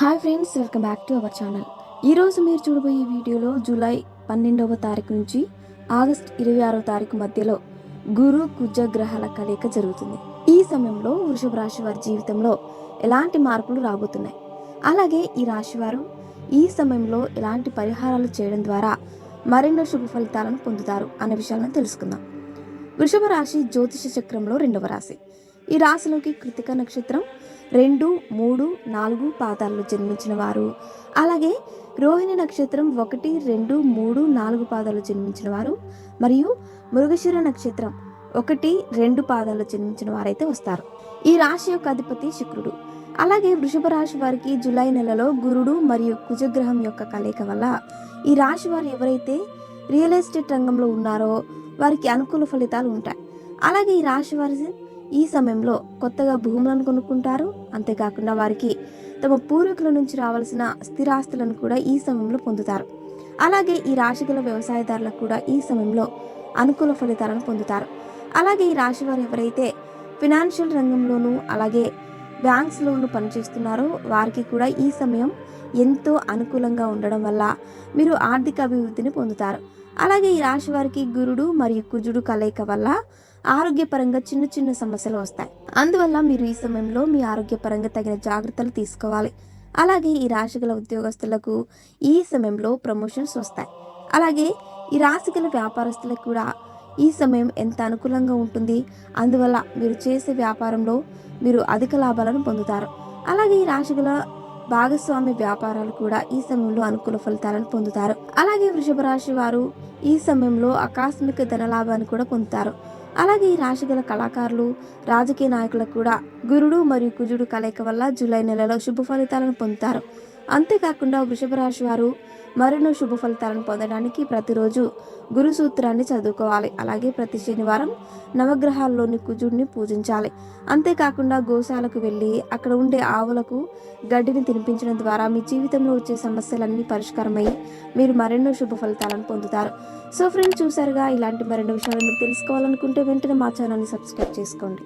Hi friends welcome back to our channel ఈరోజు మీరు చూడబోయే వీడియోలో జూలై పన్నెండవ తారీఖు నుంచి ఆగస్ట్ ఇరవై ఆరవ తారీఖు మధ్యలో గురు కుజ గ్రహాల కలయిక జరుగుతుంది. ఈ సమయంలో వృషభ రాశి వారి జీవితంలో ఎలాంటి మార్పులు రాబోతున్నాయి? అలాగే ఈ రాశి వారు ఈ సమయంలో ఎలాంటి పరిహారాలు చేయడం ద్వారా మరెన్నో శుభ ఫలితాలను పొందుతారు అనే విషయాలను తెలుసుకుందాం. వృషభ రాశి జ్యోతిష చక్రంలో రెండవ రాశి. ఈ రాశిలోకి కృతిక నక్షత్రం రెండు మూడు నాలుగు పాదాల్లో జన్మించిన వారు. అలాగే రోహిణి నక్షత్రం ఒకటి రెండు మూడు నాలుగు పాదాలు జన్మించిన వారు. మరియు మృగశిర నక్షత్రం ఒకటి రెండు పాదాలు జన్మించిన వారైతే వస్తారు. ఈ రాశి యొక్క అధిపతి శుక్రుడు. అలాగే వృషభ రాశి వారికి జూలై నెలలో గురుడు మరియు కుజగ్రహం యొక్క కలయిక వల్ల ఈ రాశి వారు ఎవరైతే రియల్ ఎస్టేట్ రంగంలో ఉన్నారో వారికి అనుకూల ఫలితాలు ఉంటాయి. అలాగే ఈ రాశి వారి ఈ సమయంలో కొత్తగా భూములను కొనుక్కుంటారు. అంతేకాకుండా వారికి తమ పూర్వీకుల నుంచి రావాల్సిన స్థిరాస్తులను కూడా ఈ సమయంలో పొందుతారు. అలాగే ఈ రాశి గల వ్యవసాయదారులకు కూడా ఈ సమయంలో అనుకూల ఫలితాలను పొందుతారు. అలాగే ఈ రాశి వారు ఎవరైతే ఫినాన్షియల్ రంగంలోనూ అలాగే బ్యాంక్స్లోనూ పనిచేస్తున్నారో వారికి కూడా ఈ సమయం ఎంతో అనుకూలంగా ఉండడం వల్ల మీరు ఆర్థిక అభివృద్ధిని పొందుతారు. అలాగే ఈ రాశి వారికి గురుడు మరియు కుజుడు కలయిక వల్ల ఆరోగ్యపరంగా చిన్న చిన్న సమస్యలు వస్తాయి. అందువల్ల మీరు ఈ సమయంలో మీ ఆరోగ్యపరంగా తగిన జాగ్రత్తలు తీసుకోవాలి. అలాగే ఈ రాశిగల ఉద్యోగస్తులకు ఈ సమయంలో ప్రమోషన్స్ వస్తాయి. అలాగే ఈ రాశిగల వ్యాపారస్తులకు కూడా ఈ సమయం ఎంత అనుకూలంగా ఉంటుంది. అందువల్ల మీరు చేసే వ్యాపారంలో మీరు అధిక లాభాలను పొందుతారు. అలాగే ఈ రాశిగల భాగస్వామి వ్యాపారాలు కూడా ఈ సమయంలో అనుకూల ఫలితాలను పొందుతారు. అలాగే వృషభ రాశి వారు ఈ సమయంలో ఆకస్మిక ధనలాభాన్ని కూడా పొందుతారు. అలాగే ఈ రాశి గల కళాకారులు రాజకీయ నాయకులకు కూడా గురుడు మరియు కుజుడు కలయిక వల్ల జూలై నెలలో శుభ ఫలితాలను పొందుతారు. అంతేకాకుండా వృషభ రాశి వారు మరెన్నో శుభ ఫలితాలను పొందడానికి ప్రతిరోజు గురు సూత్రాన్ని చదువుకోవాలి. అలాగే ప్రతి శనివారం నవగ్రహాల్లోని కుజుడిని పూజించాలి. అంతేకాకుండా గోశాలకు వెళ్ళి అక్కడ ఉండే ఆవులకు గడ్డిని తినిపించడం ద్వారా మీ జీవితంలో వచ్చే సమస్యలన్నీ పరిష్కారమై మీరు మరెన్నో శుభ ఫలితాలను పొందుతారు. సో ఫ్రెండ్స్ చూసారుగా ఇలాంటి మరెన్నో విషయాలు మీరు తెలుసుకోవాలనుకుంటే వెంటనే మా ఛానల్ని సబ్స్క్రైబ్ చేసుకోండి.